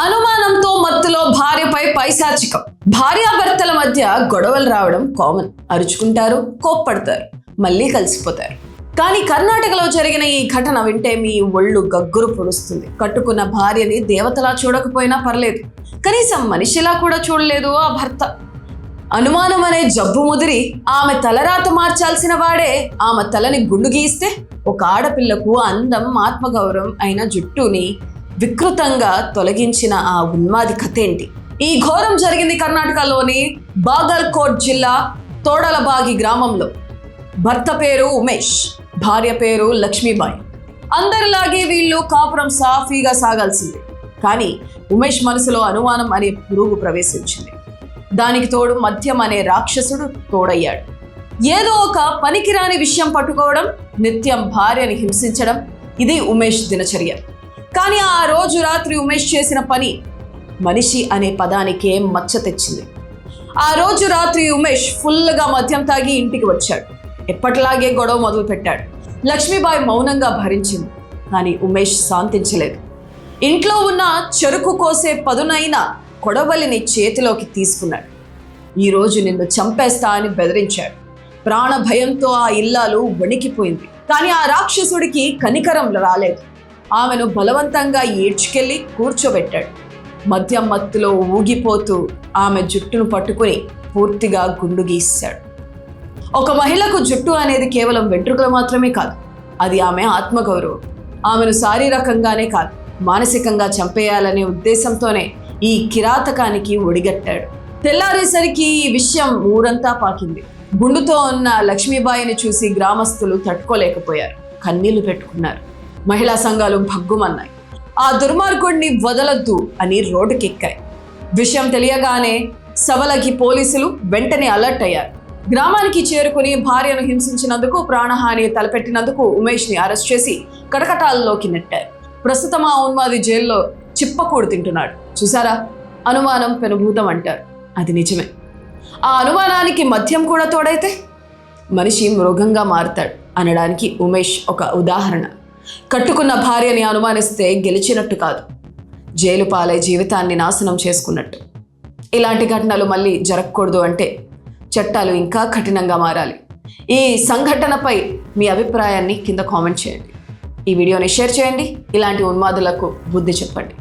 అనుమానంతో మత్తులో భార్యపై పైశాచికం. భార్యాభర్తల మధ్య గొడవలు రావడం కామన్ అరుచుకుంటారు కోప్పడతారు మళ్ళీ కలిసిపోతారు. కానీ కర్ణాటకలో జరిగిన ఈ ఘటన వింటే మీ ఒళ్ళు గగ్గురు పొడుస్తుంది. కట్టుకున్న భార్యని దేవతలా చూడకపోయినా పర్లేదు. కనీసం మనిషిలా కూడా చూడలేదు ఆ భర్త. అనుమానం అనే జబ్బు ముదిరి ఆమె తలరాత మార్చాల్సిన వాడే ఆమె తలని గుండు గీస్తే ఒక ఆడపిల్లకు అందం ఆత్మగౌరవం అయిన జుట్టుని వికృతంగా తొలగించిన ఆ ఉన్మాది కథ ఏంటి? ఈ ఘోరం జరిగింది కర్ణాటకలోని బాగల్కోట్ జిల్లా తోడలబాగి గ్రామంలో. భర్త పేరు ఉమేష్ భార్య పేరు లక్ష్మీబాయి. అందరిలాగే వీళ్ళు కాపురం సాఫీగా సాగాల్సింది. కానీ ఉమేష్ మనసులో అనుమానం అనే పురుగు ప్రవేశించింది. దానికి తోడు మద్యం అనే రాక్షసుడు తోడయ్యాడు. ఏదో ఒక పనికిరాని విషయం పట్టుకోవడం నిత్యం భార్యని హింసించడం ఇది ఉమేష్ దినచర్య. కానీ ఆ రోజు రాత్రి ఉమేష్ చేసిన పని మనిషి అనే పదానికే మచ్చ తెచ్చింది. ఆ రోజు రాత్రి ఉమేష్ ఫుల్గా మద్యం తాగి ఇంటికి వచ్చాడు. ఎప్పటిలాగే గొడవ మొదలు పెట్టాడు లక్ష్మీబాయి మౌనంగా భరించింది. కానీ ఉమేష్ శాంతించలేదు. ఇంట్లో ఉన్న చెరుకు కోసే పదునైన కొడవలిని చేతిలోకి తీసుకున్నాడు. ఈరోజు నిన్ను చంపేస్తా అని బెదిరించాడు. ప్రాణ భయంతో ఆ ఇల్లాలు వణికిపోయింది. కానీ ఆ రాక్షసుడికి కనికరం రాలేదు. ఆమెను బలవంతంగా ఈడ్చుకెళ్ళి కూర్చోబెట్టాడు. మద్యం మత్తులో ఊగిపోతూ ఆమె జుట్టును పట్టుకుని పూర్తిగా గుండు గీశాడు. ఒక మహిళకు జుట్టు అనేది కేవలం వెంట్రుకలు మాత్రమే కాదు అది ఆమె ఆత్మగౌరవం. ఆమెను శారీరకంగానే కాదు మానసికంగా చంపేయాలనే ఉద్దేశంతోనే ఈ కిరాతకానికి ఒడిగట్టాడు. తెల్లారేసరికి ఈ విషయం ఊరంతా పాకింది. గుండుతో ఉన్న లక్ష్మీబాయిని చూసి గ్రామస్తులు తట్టుకోలేకపోయారు. కన్నీళ్ళు పెట్టుకున్నారు. మహిళా సంఘాలు భగ్గుమన్నాయి. ఆ దుర్మార్గుడిని వదలొద్దు అని రోడ్డుకెక్కాయి. విషయం తెలియగానే సవలకి పోలీసులు వెంటనే అలర్ట్ అయ్యారు. గ్రామానికి చేరుకుని భార్యను హింసించినందుకు ప్రాణహాని తలపెట్టినందుకు ఉమేష్ని అరెస్ట్ చేసి కటకటాల్లోకి నెట్టారు. ప్రస్తుతం ఆ ఉన్మాది జైల్లో చిప్పకూడు తింటున్నాడు. చూసారా అనుమానం పెనుభూతం అంటారు. అది నిజమే. ఆ అనుమానానికి మద్యం కూడా తోడైతే? మనిషి మృగంగా మారుతాడు అనడానికి ఉమేష్ ఒక ఉదాహరణ. కట్టుకున్న భార్యని అనుమానిస్తే గెలిచినట్టు కాదు. జైలు పాలై జీవితాన్ని నాశనం చేసుకున్నట్టు. ఇలాంటి ఘటనలు మళ్ళీ జరగకూడదు అంటే చట్టాలు ఇంకా కఠినంగా మారాలి. ఈ సంఘటనపై మీ అభిప్రాయాన్ని కింద కామెంట్ చేయండి. ఈ వీడియోని షేర్ చేయండి. ఇలాంటి ఉన్మాదులకు బుద్ధి చెప్పండి.